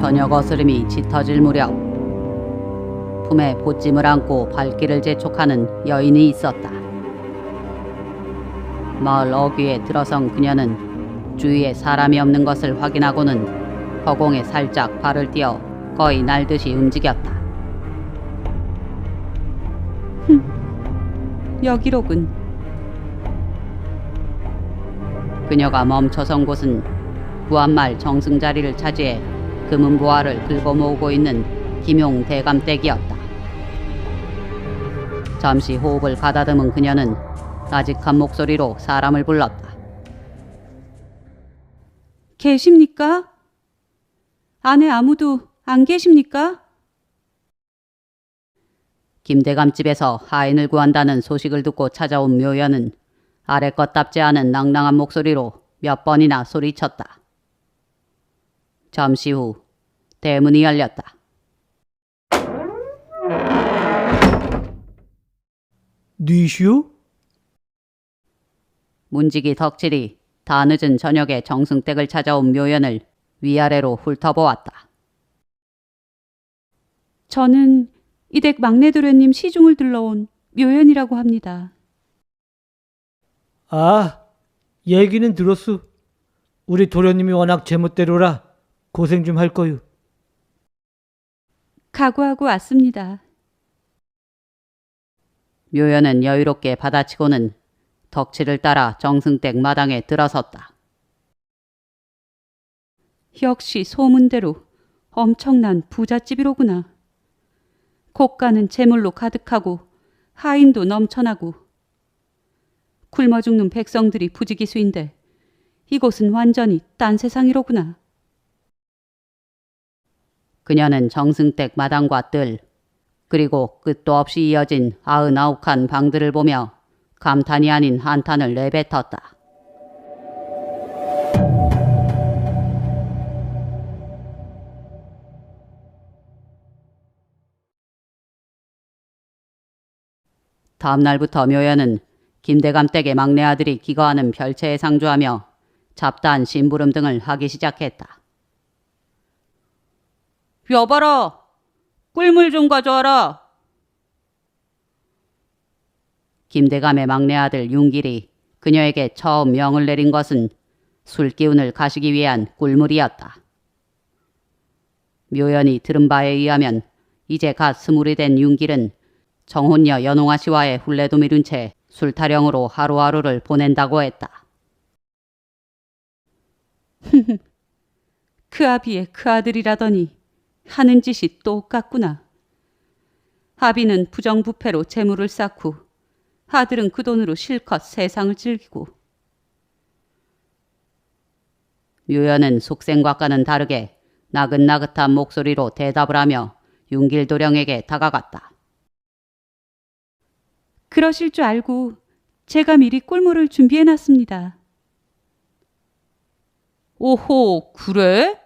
저녁 어스름이 짙어질 무렵 품에 보찜을 안고 발길을 재촉하는 여인이 있었다. 마을 어귀에 들어선 그녀는 주위에 사람이 없는 것을 확인하고는 허공에 살짝 발을 띄어 거의 날듯이 움직였다. 여기로군. 그녀가 멈춰선 곳은 부안말 정승자리를 차지해 금은 부화를 긁어 모으고 있는 김용 대감댁이었다. 잠시 호흡을 가다듬은 그녀는 나직한 목소리로 사람을 불렀다. 계십니까? 안에 아무도 안 계십니까? 김대감 집에서 하인을 구한다는 소식을 듣고 찾아온 묘연은 아래 것답지 않은 낭낭한 목소리로 몇 번이나 소리쳤다. 잠시 후 대문이 열렸다. 니슈? 문지기 덕질이 다 늦은 저녁에 정승댁을 찾아온 묘연을 위아래로 훑어보았다. 저는 이댁 막내 도련님 시중을 들러온 묘연이라고 합니다. 아, 얘기는 들었수. 우리 도련님이 워낙 제멋대로라 고생 좀 할 거유. 각오하고 왔습니다. 묘연은 여유롭게 받아치고는 덕치를 따라 정승댁 마당에 들어섰다. 역시 소문대로 엄청난 부잣집이로구나. 고가는 재물로 가득하고 하인도 넘쳐나고 굶어 죽는 백성들이 부지기수인데 이곳은 완전히 딴 세상이로구나. 그녀는 정승댁 마당과 뜰 그리고 끝도 없이 이어진 아흔아홉 칸 방들을 보며 감탄이 아닌 한탄을 내뱉었다. 다음 날부터 묘연은 김대감 댁의 막내 아들이 기거하는 별채에 상주하며 잡다한 심부름 등을 하기 시작했다. 여봐라! 꿀물 좀 가져와라! 김대감의 막내 아들 윤길이 그녀에게 처음 명을 내린 것은 술 기운을 가시기 위한 꿀물이었다. 묘연이 들은 바에 의하면 이제 갓 스물이 된 윤길은 정혼녀 연홍아 씨와의 훈례도 미룬 채 술타령으로 하루하루를 보낸다고 했다. 그 아비의 그 아들이라더니 하는 짓이 똑같구나. 아비는 부정부패로 재물을 쌓고 아들은 그 돈으로 실컷 세상을 즐기고 묘연은 속생과과는 다르게 나긋나긋한 목소리로 대답을 하며 윤길도령에게 다가갔다. 그러실 줄 알고 제가 미리 꿀물을 준비해놨습니다. 오호, 그래?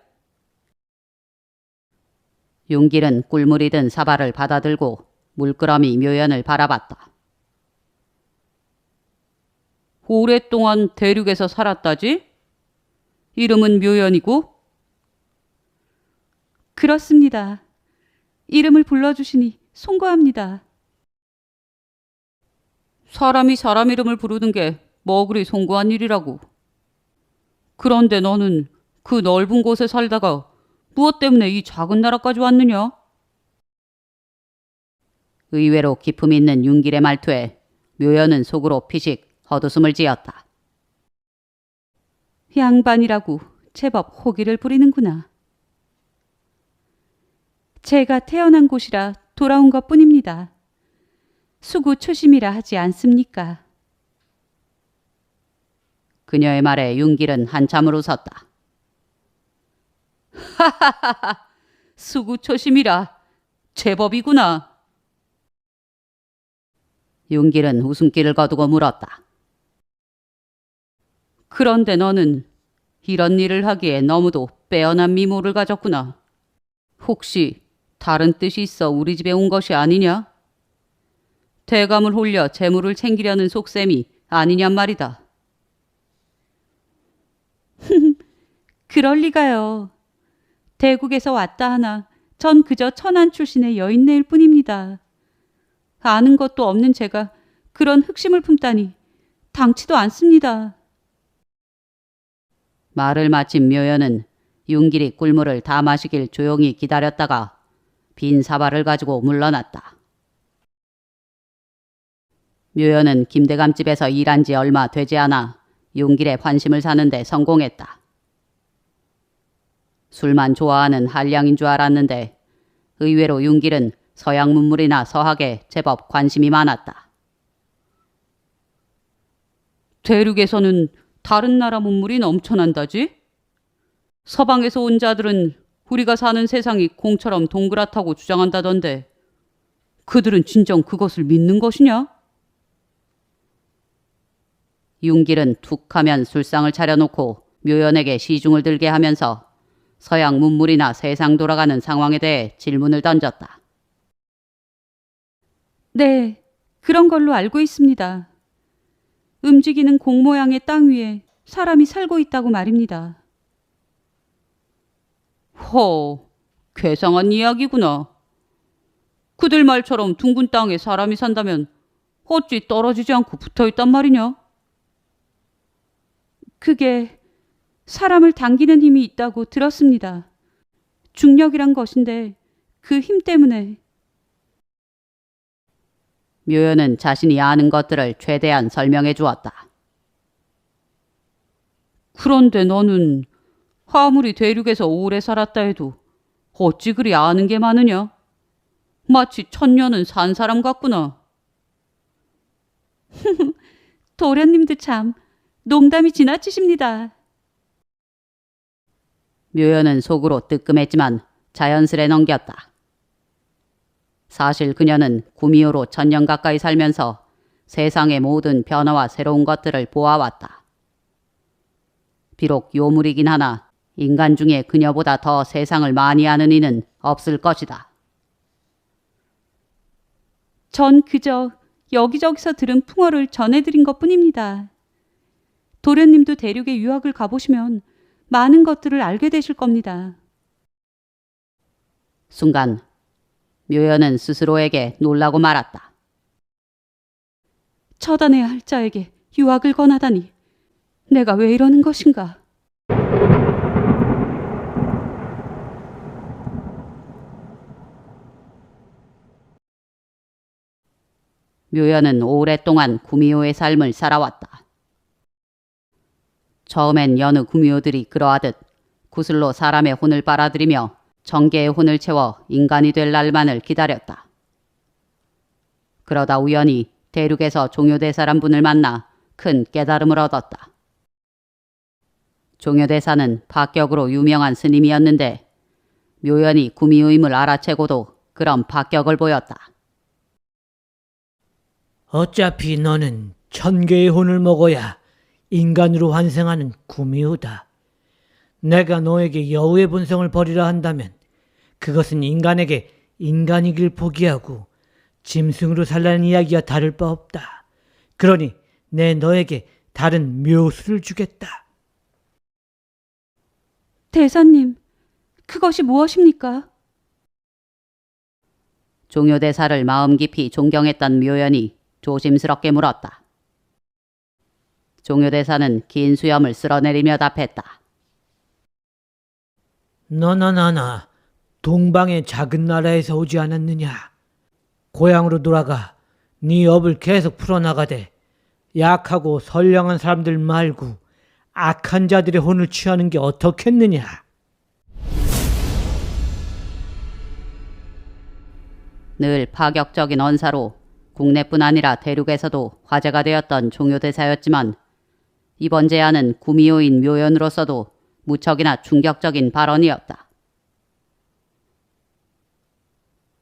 윤길은 꿀물이 든 사발을 받아들고 물끄러미 묘연을 바라봤다. 오랫동안 대륙에서 살았다지? 이름은 묘연이고? 그렇습니다. 이름을 불러주시니 송구합니다. 사람이 사람 이름을 부르는 게 뭐 그리 송구한 일이라고. 그런데 너는 그 넓은 곳에 살다가 무엇 때문에 이 작은 나라까지 왔느냐? 의외로 기품 있는 윤길의 말투에 묘연은 속으로 피식 헛웃음을 지었다. 양반이라고 제법 호기를 부리는구나. 제가 태어난 곳이라 돌아온 것 뿐입니다. 수구 초심이라 하지 않습니까? 그녀의 말에 윤길은 한참을 웃었다. 하하하하, 수구 초심이라 제법이구나. 윤길은 웃음기를 거두고 물었다. 그런데 너는 이런 일을 하기에 너무도 빼어난 미모를 가졌구나. 혹시 다른 뜻이 있어 우리 집에 온 것이 아니냐? 대감을 홀려 재물을 챙기려는 속셈이 아니냔 말이다. 그럴 리가요. 대국에서 왔다 하나 전 그저 천안 출신의 여인네일 뿐입니다. 아는 것도 없는 제가 그런 흑심을 품다니 당치도 않습니다. 말을 마친 묘연은 윤길이 꿀물을 다 마시길 조용히 기다렸다가 빈 사발을 가지고 물러났다. 묘연은 김대감 집에서 일한 지 얼마 되지 않아 윤길의 환심을 사는데 성공했다. 술만 좋아하는 한량인 줄 알았는데 의외로 윤길은 서양 문물이나 서학에 제법 관심이 많았다. 대륙에서는 다른 나라 문물이 넘쳐난다지? 서방에서 온 자들은 우리가 사는 세상이 공처럼 동그랗다고 주장한다던데 그들은 진정 그것을 믿는 것이냐? 윤길은 툭하면 술상을 차려놓고 묘연에게 시중을 들게 하면서 서양 문물이나 세상 돌아가는 상황에 대해 질문을 던졌다. 네, 그런 걸로 알고 있습니다. 움직이는 공 모양의 땅 위에 사람이 살고 있다고 말입니다. 허, 괴상한 이야기구나. 그들 말처럼 둥근 땅에 사람이 산다면 어찌 떨어지지 않고 붙어 있단 말이냐? 그게 사람을 당기는 힘이 있다고 들었습니다. 중력이란 것인데 그 힘 때문에 묘연은 자신이 아는 것들을 최대한 설명해 주었다. 그런데 너는 아무리 대륙에서 오래 살았다 해도 어찌 그리 아는 게 많으냐? 마치 천년은 산 사람 같구나. 도련님도 참 농담이 지나치십니다. 묘연은 속으로 뜨끔했지만 자연스레 넘겼다. 사실 그녀는 구미호로 천년 가까이 살면서 세상의 모든 변화와 새로운 것들을 보아왔다. 비록 요물이긴 하나 인간 중에 그녀보다 더 세상을 많이 아는 이는 없을 것이다. 전 그저 여기저기서 들은 풍어를 전해드린 것 뿐입니다. 도련님도 대륙에 유학을 가보시면 많은 것들을 알게 되실 겁니다. 순간 묘연은 스스로에게 놀라고 말았다. 처단해야 할 자에게 유학을 권하다니 내가 왜 이러는 것인가? 묘연은 오랫동안 구미호의 삶을 살아왔다. 처음엔 여느 구미호들이 그러하듯 구슬로 사람의 혼을 빨아들이며 정계의 혼을 채워 인간이 될 날만을 기다렸다. 그러다 우연히 대륙에서 종효대사란 분을 만나 큰 깨달음을 얻었다. 종효대사는 박격으로 유명한 스님이었는데 묘연이 구미호임을 알아채고도 그런 박격을 보였다. 어차피 너는 천 개의 혼을 먹어야 인간으로 환생하는 구미호다. 내가 너에게 여우의 본성을 버리라 한다면 그것은 인간에게 인간이길 포기하고 짐승으로 살라는 이야기와 다를 바 없다. 그러니 내 너에게 다른 묘수를 주겠다. 대사님, 그것이 무엇입니까? 종효대사를 마음 깊이 존경했던 묘연이 조심스럽게 물었다. 종효대사는 긴 수염을 쓸어내리며 답했다. 너나 나나 동방의 작은 나라에서 오지 않았느냐? 고향으로 돌아가 네 업을 계속 풀어나가되 약하고 선량한 사람들 말고 악한 자들의 혼을 취하는 게 어떻겠느냐? 늘 파격적인 언사로 국내뿐 아니라 대륙에서도 화제가 되었던 종효대사였지만 이번 제안은 구미호인 묘연으로서도 무척이나 충격적인 발언이었다.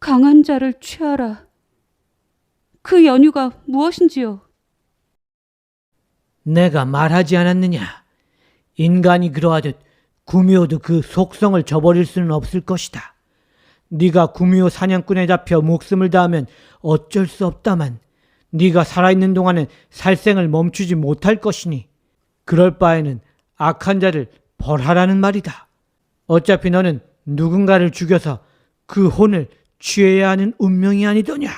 강한 자를 취하라. 그 연유가 무엇인지요? 내가 말하지 않았느냐? 인간이 그러하듯 구미호도 그 속성을 저버릴 수는 없을 것이다. 네가 구미호 사냥꾼에 잡혀 목숨을 다하면 어쩔 수 없다만 네가 살아있는 동안은 살생을 멈추지 못할 것이니 그럴 바에는 악한 자를 벌하라는 말이다. 어차피 너는 누군가를 죽여서 그 혼을 취해야 하는 운명이 아니더냐?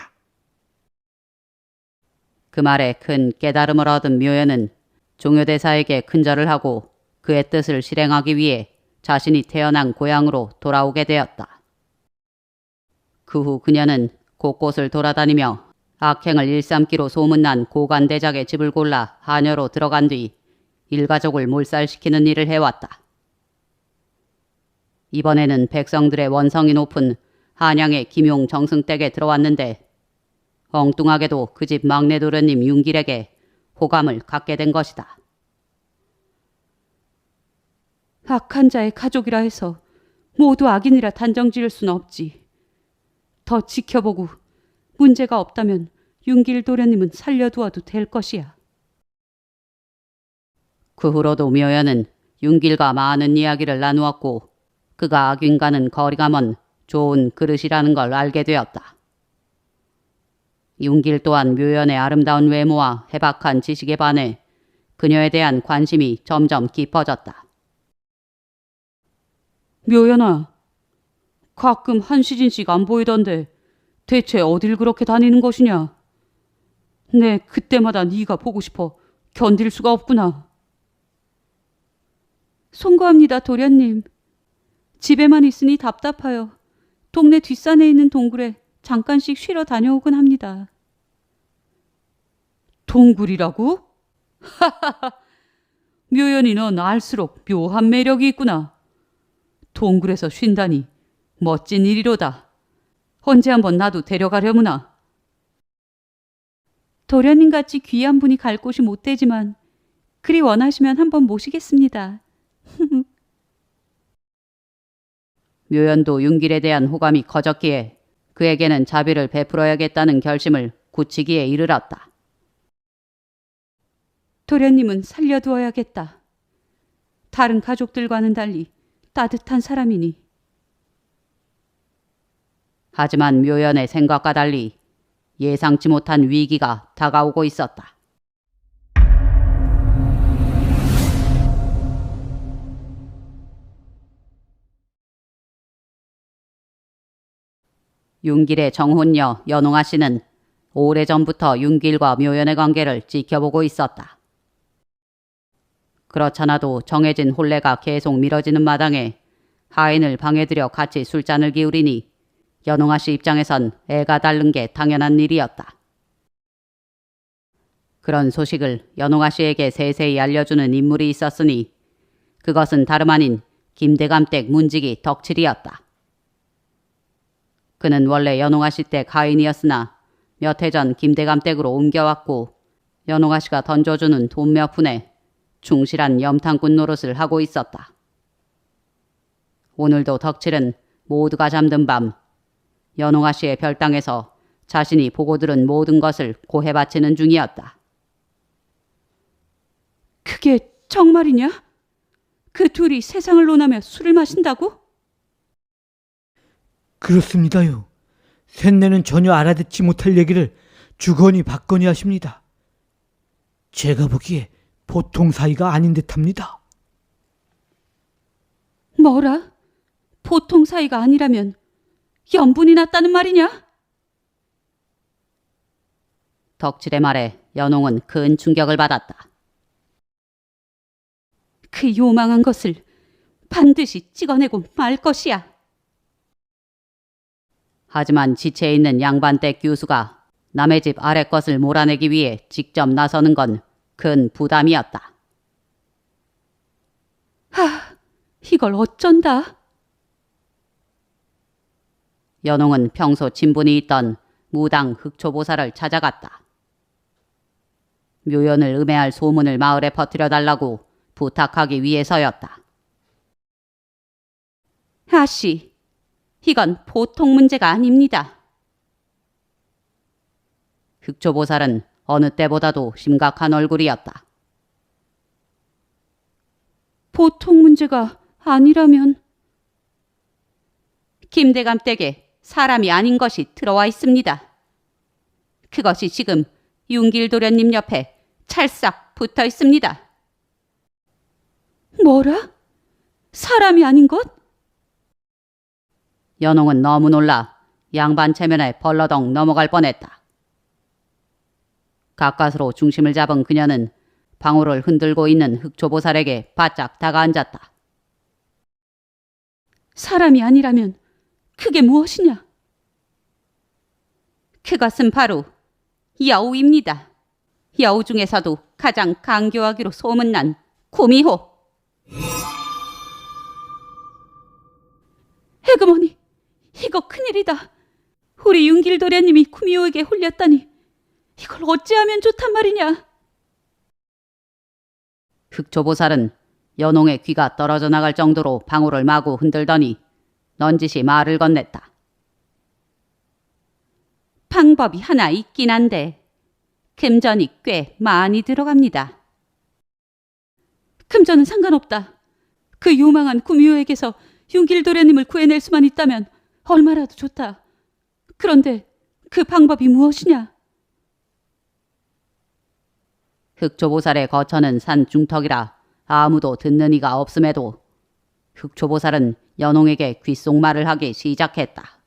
그 말에 큰 깨달음을 얻은 묘연은 종효대사에게 큰절을 하고 그의 뜻을 실행하기 위해 자신이 태어난 고향으로 돌아오게 되었다. 그 후 그녀는 곳곳을 돌아다니며 악행을 일삼기로 소문난 고관대작의 집을 골라 하녀로 들어간 뒤 일가족을 몰살시키는 일을 해왔다. 이번에는 백성들의 원성이 높은 한양의 김용 정승댁에 들어왔는데 엉뚱하게도 그 집 막내 도련님 윤길에게 호감을 갖게 된 것이다. 악한 자의 가족이라 해서 모두 악인이라 단정 지을 수는 없지. 더 지켜보고 문제가 없다면 윤길 도련님은 살려두어도 될 것이야. 그 후로도 묘연은 윤길과 많은 이야기를 나누었고 그가 악인과는 거리가 먼 좋은 그릇이라는 걸 알게 되었다. 윤길 또한 묘연의 아름다운 외모와 해박한 지식에 반해 그녀에 대한 관심이 점점 깊어졌다. 묘연아, 가끔 한시진 씨가 안 보이던데 대체 어딜 그렇게 다니는 것이냐? 내 그때마다 네가 보고 싶어 견딜 수가 없구나. 송구합니다, 도련님. 집에만 있으니 답답하여 동네 뒷산에 있는 동굴에 잠깐씩 쉬러 다녀오곤 합니다. 동굴이라고? 하하하. 묘연이 넌 알수록 묘한 매력이 있구나. 동굴에서 쉰다니 멋진 일이로다. 언제 한번 나도 데려가려무나. 도련님 같이 귀한 분이 갈 곳이 못 되지만 그리 원하시면 한번 모시겠습니다. 묘연도 윤길에 대한 호감이 커졌기에 그에게는 자비를 베풀어야겠다는 결심을 굳히기에 이르렀다. 도련님은 살려두어야겠다. 다른 가족들과는 달리 따뜻한 사람이니. 하지만 묘연의 생각과 달리 예상치 못한 위기가 다가오고 있었다. 윤길의 정혼녀 연홍아 씨는 오래전부터 윤길과 묘연의 관계를 지켜보고 있었다. 그렇잖아도 정해진 혼례가 계속 미뤄지는 마당에 하인을 방해들여 같이 술잔을 기울이니 연홍아 씨 입장에선 애가 다른 게 당연한 일이었다. 그런 소식을 연홍아 씨에게 세세히 알려주는 인물이 있었으니 그것은 다름 아닌 김대감댁 문직이 덕칠이었다. 그는 원래 연홍아 씨댁 가인이었으나 몇 해 전 김대감 댁으로 옮겨왔고 연홍아 씨가 던져주는 돈 몇 푼에 충실한 염탐꾼 노릇을 하고 있었다. 오늘도 덕칠은 모두가 잠든 밤 연홍아 씨의 별당에서 자신이 보고 들은 모든 것을 고해 바치는 중이었다. 그게 정말이냐? 그 둘이 세상을 논하며 술을 마신다고? 그렇습니다요. 셋내는 전혀 알아듣지 못할 얘기를 주거니 받거니 하십니다. 제가 보기에 보통 사이가 아닌 듯합니다. 뭐라? 보통 사이가 아니라면 연분이 났다는 말이냐? 덕질의 말에 연홍은 큰 충격을 받았다. 그 요망한 것을 반드시 찍어내고 말 것이야. 하지만 지체에 있는 양반댁 교수가 남의 집 아래 것을 몰아내기 위해 직접 나서는 건 큰 부담이었다. 하, 이걸 어쩐다? 연홍은 평소 친분이 있던 무당 흑초보사를 찾아갔다. 묘연을 음해할 소문을 마을에 퍼뜨려 달라고 부탁하기 위해서였다. 아씨, 이건 보통 문제가 아닙니다. 흑초보살은 어느 때보다도 심각한 얼굴이었다. 보통 문제가 아니라면 김대감 댁에 사람이 아닌 것이 들어와 있습니다. 그것이 지금 윤길 도련님 옆에 찰싹 붙어 있습니다. 뭐라? 사람이 아닌 것? 연홍은 너무 놀라 양반 체면에 벌러덩 넘어갈 뻔했다. 가까스로 중심을 잡은 그녀는 방울을 흔들고 있는 흑초보살에게 바짝 다가앉았다. 사람이 아니라면 그게 무엇이냐? 그것은 바로 여우입니다. 여우 중에서도 가장 강교하기로 소문난 구미호. 해금머니, 이거 큰일이다. 우리 윤길 도련님이 구미호에게 홀렸다니 이걸 어찌하면 좋단 말이냐? 흑초보살은 연홍의 귀가 떨어져 나갈 정도로 방울을 마구 흔들더니 넌지시 말을 건넸다. 방법이 하나 있긴 한데 금전이 꽤 많이 들어갑니다. 금전은 상관없다. 그 요망한 구미호에게서 윤길 도련님을 구해낼 수만 있다면 얼마라도 좋다. 그런데 그 방법이 무엇이냐? 흑초보살의 거처는 산 중턱이라 아무도 듣는 이가 없음에도 흑초보살은 연홍에게 귓속말을 하기 시작했다.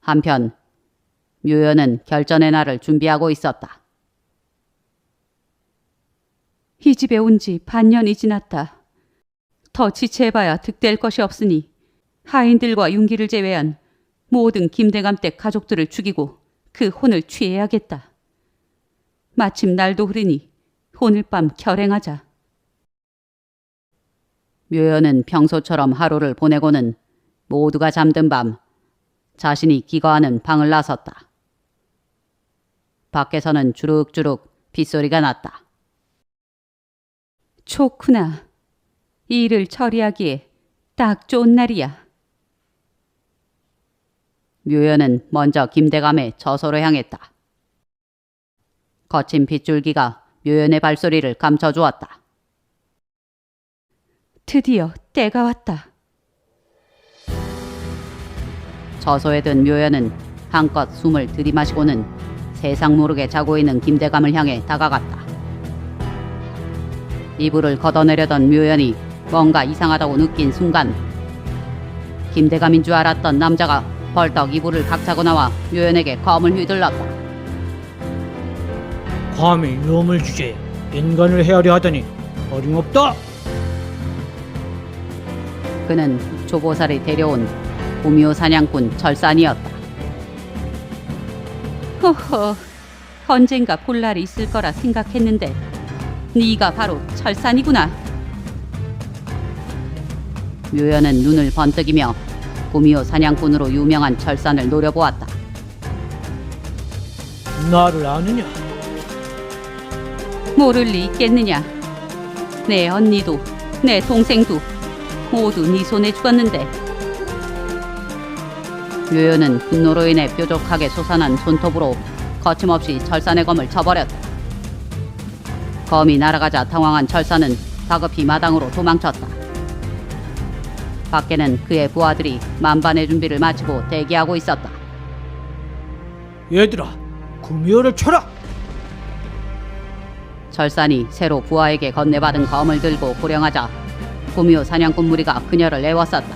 한편 묘연은 결전의 날을 준비하고 있었다. 이 집에 온 지 반년이 지났다. 더 지체해봐야 득될 것이 없으니 하인들과 윤기를 제외한 모든 김대감 댁 가족들을 죽이고 그 혼을 취해야겠다. 마침 날도 흐르니 오늘 밤 결행하자. 묘연은 평소처럼 하루를 보내고는 모두가 잠든 밤 자신이 기거하는 방을 나섰다. 밖에서는 주룩주룩 빗소리가 났다. 좋구나. 이 일을 처리하기에 딱 좋은 날이야. 묘연은 먼저 김대감의 저소로 향했다. 거친 빗줄기가 묘연의 발소리를 감춰주었다. 드디어 때가 왔다. 저소에 든 묘연은 한껏 숨을 들이마시고는 세상 모르게 자고 있는 김대감을 향해 다가갔다. 이불을 걷어내려던 묘연이 뭔가 이상하다고 느낀 순간 김대감인 줄 알았던 남자가 벌떡 이불을 각차고 나와 묘연에게 검을 휘둘렀다. 감히 놈을 주제에 인간을 헤아려 하다니 어림없다. 그는 조보살이 데려온 구미호 사냥꾼 철산이었다. 허허, 언젠가 볼 날이 있을 거라 생각했는데 네가 바로 철산이구나. 묘연은 눈을 번뜩이며 구미호 사냥꾼으로 유명한 철산을 노려보았다. 나를 아느냐? 모를 리 있겠느냐? 내 언니도 내 동생도 모두 네 손에 죽었는데 묘연은 분노로 인해 뾰족하게 솟아난 손톱으로 거침없이 철산의 검을 쳐버렸다. 검이 날아가자 당황한 철산은 다급히 마당으로 도망쳤다. 밖에는 그의 부하들이 만반의 준비를 마치고 대기하고 있었다. 얘들아, 구미호를 쳐라. 철산이 새로 부하에게 건네받은 검을 들고 고령하자 구미호 사냥꾼 무리가 그녀를 애워쌌다.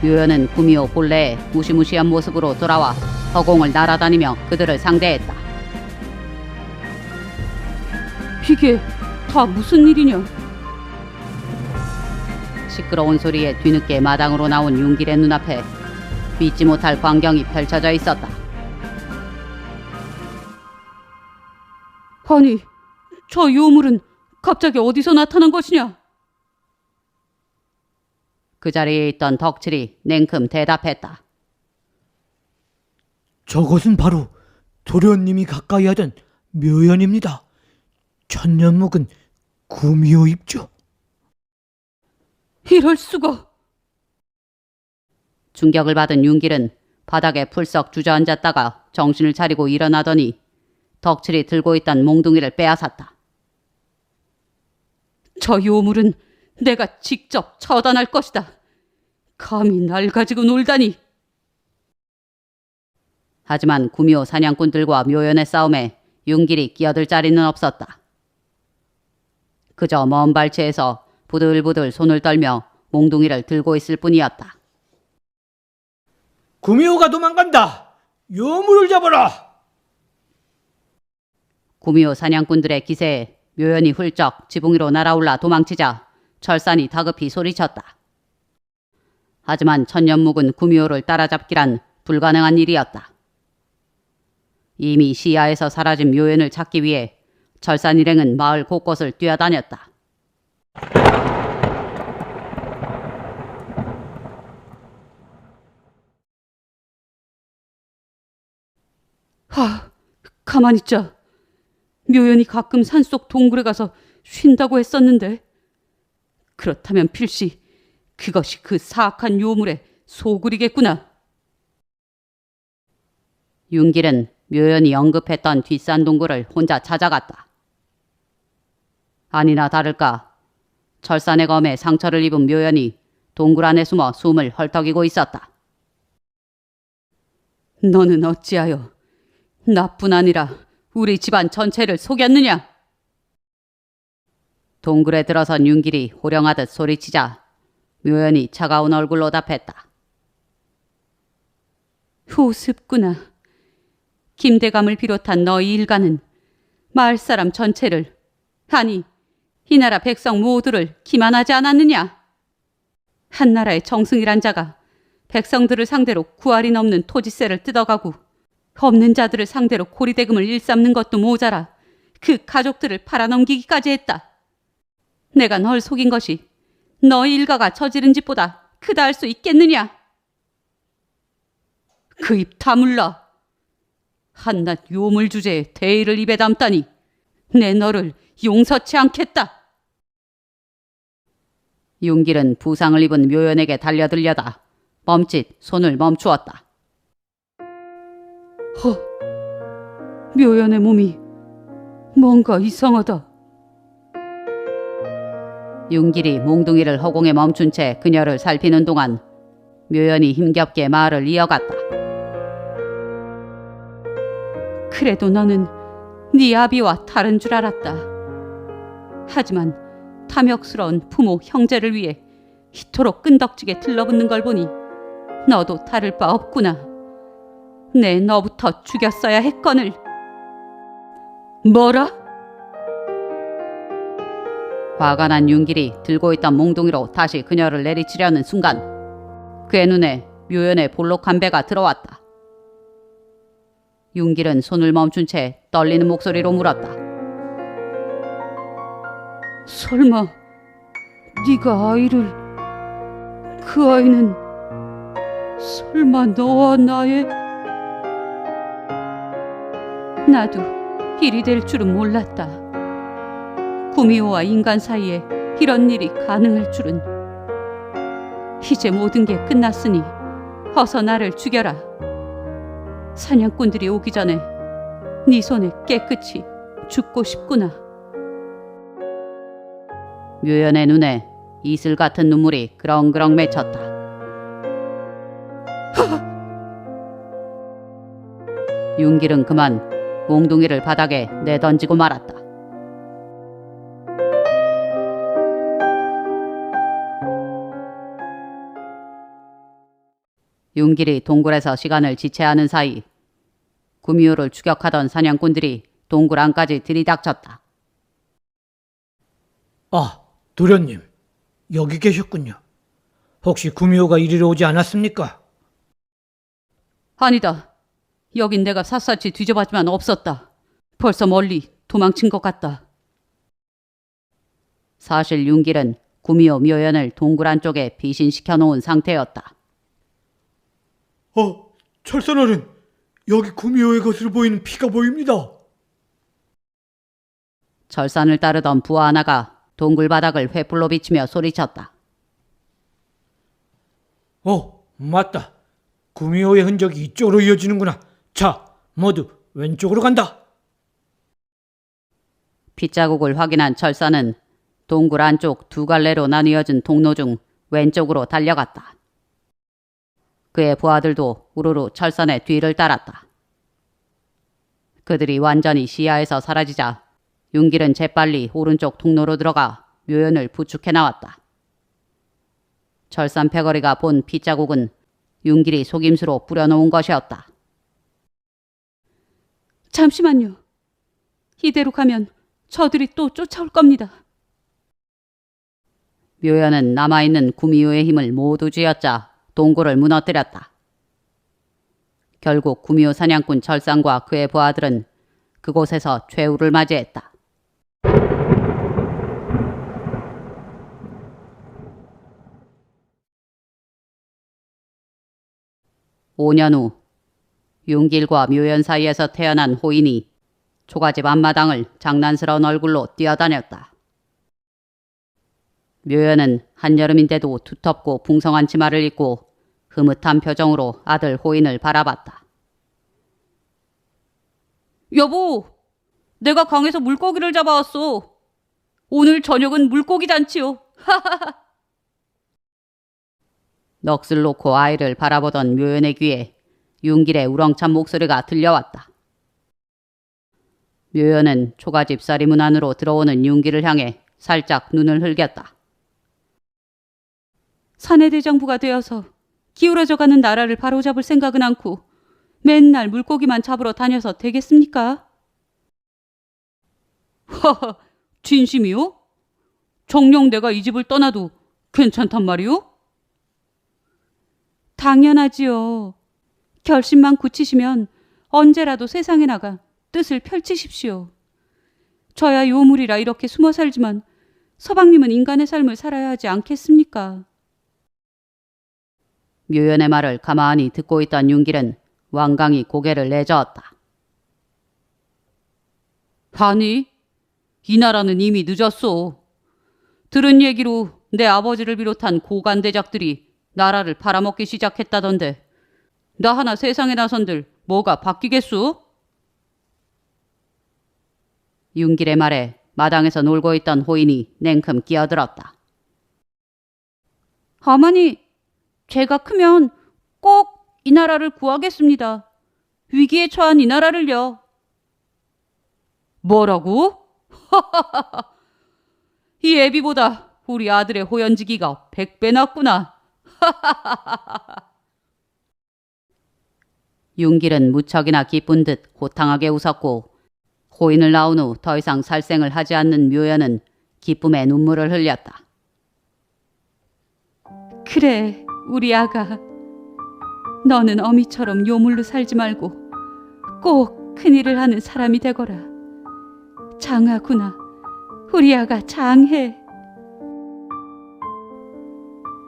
묘연은 구미호 본래의 무시무시한 모습으로 돌아와 허공을 날아다니며 그들을 상대했다. 이게 다 무슨 일이냐? 시끄러운 소리에 뒤늦게 마당으로 나온 윤길의 눈앞에 믿지 못할 광경이 펼쳐져 있었다. 아니, 저 요물은 갑자기 어디서 나타난 것이냐? 그 자리에 있던 덕칠이 냉큼 대답했다. 저것은 바로 도련님이 가까이 하던 묘연입니다. 천년 묵은 구미호 입죠. 이럴 수가. 충격을 받은 윤길은 바닥에 풀썩 주저앉았다가 정신을 차리고 일어나더니 덕칠이 들고 있던 몽둥이를 빼앗았다. 저 요물은 내가 직접 처단할 것이다. 감히 날 가지고 놀다니. 하지만 구미호 사냥꾼들과 묘연의 싸움에 윤길이 끼어들 자리는 없었다. 그저 먼 발치에서 부들부들 손을 떨며 몽둥이를 들고 있을 뿐이었다. 구미호가 도망간다. 요물을 잡아라. 구미호 사냥꾼들의 기세에 묘연이 훌쩍 지붕 위로 날아올라 도망치자 철산이 다급히 소리쳤다. 하지만 천년묵은 구미호를 따라잡기란 불가능한 일이었다. 이미 시야에서 사라진 묘연을 찾기 위해 철산 일행은 마을 곳곳을 뛰어다녔다. 하, 가만히 있자. 묘연이 가끔 산속 동굴에 가서 쉰다고 했었는데 그렇다면 필시 그것이 그 사악한 요물의 소굴이겠구나. 윤길은 묘연이 언급했던 뒷산 동굴을 혼자 찾아갔다. 아니나 다를까 철산의 검에 상처를 입은 묘연이 동굴 안에 숨어 숨을 헐떡이고 있었다. 너는 어찌하여 나뿐 아니라 우리 집안 전체를 속였느냐? 동굴에 들어선 윤길이 호령하듯 소리치자 묘연이 차가운 얼굴로 답했다. 우습구나. 김대감을 비롯한 너희 일가는 마을 사람 전체를 아니 이 나라 백성 모두를 기만하지 않았느냐? 한 나라의 정승이란 자가 백성들을 상대로 구할이 넘는 토지세를 뜯어가고 없는 자들을 상대로 고리대금을 일삼는 것도 모자라 그 가족들을 팔아넘기기까지 했다. 내가 널 속인 것이 너희 일가가 저지른 짓보다 크다 할 수 있겠느냐? 그 입 다물라. 한낱 요물 주제에 대의를 입에 담다니 내 너를 용서치 않겠다. 윤길은 부상을 입은 묘연에게 달려들려다 멈칫 손을 멈추었다. 허, 묘연의 몸이 뭔가 이상하다. 윤길이 몽둥이를 허공에 멈춘 채 그녀를 살피는 동안 묘연이 힘겹게 말을 이어갔다. 그래도 너는 네 아비와 다른 줄 알았다. 하지만 탐욕스러운 부모 형제를 위해 이토록 끈덕지게 들러붙는 걸 보니 너도 다를 바 없구나. 내 너부터 죽였어야 했거늘. 뭐라? 화가 난 윤길이 들고 있던 몽둥이로 다시 그녀를 내리치려는 순간 그의 눈에 묘연의 볼록한 배가 들어왔다. 윤길은 손을 멈춘 채 떨리는 목소리로 물었다. 설마 네가 아이를 그 아이는 설마 너와 나의 나도 일이 될 줄은 몰랐다. 구미호와 인간 사이에 이런 일이 가능할 줄은 이제 모든 게 끝났으니 어서 나를 죽여라. 사냥꾼들이 오기 전에 네 손에 깨끗이 죽고 싶구나. 묘연의 눈에 이슬 같은 눈물이 그렁그렁 맺혔다. 윤길은 그만 몽둥이를 바닥에 내던지고 말았다. 윤길이 동굴에서 시간을 지체하는 사이 구미호를 추격하던 사냥꾼들이 동굴 안까지 들이닥쳤다. 아, 도련님. 여기 계셨군요. 혹시 구미호가 이리로 오지 않았습니까? 아니다. 여긴 내가 샅샅이 뒤져봤지만 없었다. 벌써 멀리 도망친 것 같다. 사실 윤길은 구미호 묘연을 동굴 안쪽에 비신시켜 놓은 상태였다. 어, 철선어른. 여기 구미호의 것으로 보이는 피가 보입니다. 절산을 따르던 부하 하나가 동굴 바닥을 횃불로 비치며 소리쳤다. 어, 맞다. 구미호의 흔적이 이쪽으로 이어지는구나. 자, 모두 왼쪽으로 간다. 핏자국을 확인한 철사는 동굴 안쪽 두 갈래로 나뉘어진 통로 중 왼쪽으로 달려갔다. 그의 부하들도 우르르 철산의 뒤를 따랐다. 그들이 완전히 시야에서 사라지자 윤길은 재빨리 오른쪽 통로로 들어가 묘연을 부축해 나왔다. 철산 패거리가 본 핏자국은 윤길이 속임수로 뿌려놓은 것이었다. 잠시만요. 이대로 가면 저들이 또 쫓아올 겁니다. 묘연은 남아있는 구미호의 힘을 모두 쥐었자 동굴을 무너뜨렸다. 결국 구미호 사냥꾼 철상과 그의 부하들은 그곳에서 최후를 맞이했다. 5년 후 윤길과 묘연 사이에서 태어난 호인이 초가집 앞마당을 장난스러운 얼굴로 뛰어다녔다. 묘연은 한여름인데도 두텁고 풍성한 치마를 입고 흐뭇한 표정으로 아들 호인을 바라봤다. 여보, 내가 강에서 물고기를 잡아왔어. 오늘 저녁은 물고기 잔치요. 넋을 놓고 아이를 바라보던 묘연의 귀에 윤길의 우렁찬 목소리가 들려왔다. 묘연은 초가집 사리 문 안으로 들어오는 윤길을 향해 살짝 눈을 흘겼다. 사내대장부가 되어서 기울어져 가는 나라를 바로잡을 생각은 않고 맨날 물고기만 잡으러 다녀서 되겠습니까? 하하, 진심이요? 정녕 내가 이 집을 떠나도 괜찮단 말이오? 당연하지요. 결심만 굳히시면 언제라도 세상에 나가 뜻을 펼치십시오. 저야 요물이라 이렇게 숨어 살지만 서방님은 인간의 삶을 살아야 하지 않겠습니까? 묘연의 말을 가만히 듣고 있던 윤길은 완강히 고개를 내저었다. 아니, 이 나라는 이미 늦었소. 들은 얘기로 내 아버지를 비롯한 고관 대작들이 나라를 팔아먹기 시작했다던데 나 하나 세상에 나선들 뭐가 바뀌겠소? 윤길의 말에 마당에서 놀고 있던 호인이 냉큼 끼어들었다. 어머니, 제가 크면 꼭 이 나라를 구하겠습니다. 위기에 처한 이 나라를요. 뭐라고? 이 애비보다 우리 아들의 호연지기가 백배 낫구나. 윤길은 무척이나 기쁜 듯 호탕하게 웃었고 호인을 낳은 후 더 이상 살생을 하지 않는 묘연은 기쁨에 눈물을 흘렸다. 그래, 우리 아가. 너는 어미처럼 요물로 살지 말고 꼭 큰일을 하는 사람이 되거라. 장하구나. 우리 아가 장해.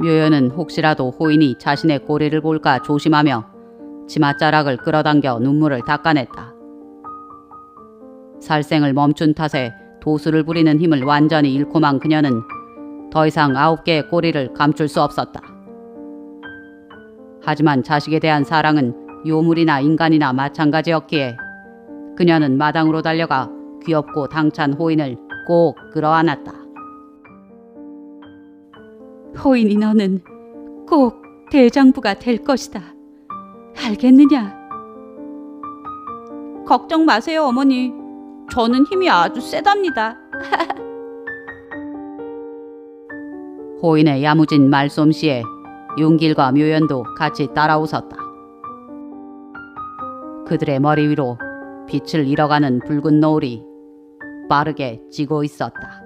묘연은 혹시라도 호인이 자신의 꼬리를 볼까 조심하며 치맛자락을 끌어당겨 눈물을 닦아냈다. 살생을 멈춘 탓에 도수를 부리는 힘을 완전히 잃고만 그녀는 더 이상 아홉 개의 꼬리를 감출 수 없었다. 하지만 자식에 대한 사랑은 요물이나 인간이나 마찬가지였기에 그녀는 마당으로 달려가 귀엽고 당찬 호인을 꼭 끌어안았다. 호인이 너는 꼭 대장부가 될 것이다. 알겠느냐? 걱정 마세요, 어머니. 저는 힘이 아주 세답니다. 호인의 야무진 말솜씨에 윤길과 묘연도 같이 따라 웃었다. 그들의 머리 위로 빛을 잃어가는 붉은 노을이 빠르게 지고 있었다.